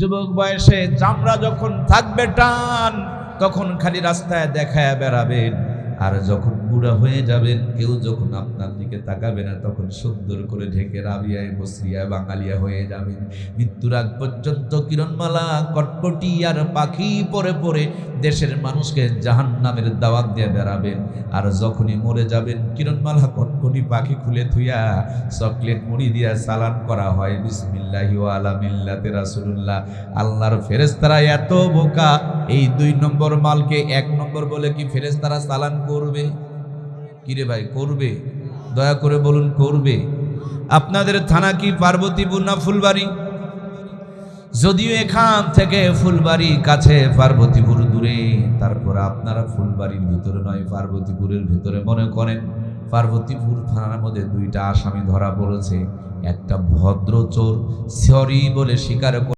যুবক বয়সে চামড়া যখন থাকবে টান তখন খালি রাস্তায় দেখায় বেড়াবেন। আর যখন বুড়া হয়ে যাবেন, কেউ যখন আপনার দিকে তাকাবে না, তখন সুন্দর করে ঢেকে রাবিয়ায় বসরিয়া বাঙালিয়া হয়ে যাবেন। মৃত্যুর আগ পর্যন্ত কিরণমালা কটকটি আর পাখি পরে পরে দেশের মানুষকে জাহান নামের দাওয়াত দিয়ে বেড়াবেন। আর যখনই মরে যাবেন, কিরণমালা কটকটি পাখি খুলে থুইয়া চকলেট মুড়ি দিয়া সালাম করা হয়, বিসমিল্লাহি ওয়া আলা মিল্লাতে রাসূলুল্লাহ। আল্লাহর ফেরেশতারা এত বোকা এই দুই নম্বর মালকে এক নম্বর বলে কি ফেরেশতারা সালাম করবে? কিরে ভাই, করবে? দয়া করে বলুন, করবে? আপনাদের থানা কি পার্বতীপুর না ফুলবাড়ি? যদিও এখান থেকে ফুলবাড়ি কাছে পার্বতীপুর দূরে, তারপর আপনারা ফুলবাড়ির ভিতরে নয়, পার্বতীপুরের ভিতরে। মনে করেন, পার্বতীপুর থানার মধ্যে দুইটা আসামি ধরা পড়েছে, একটা ভদ্র চোর সরি বলে স্বীকার করে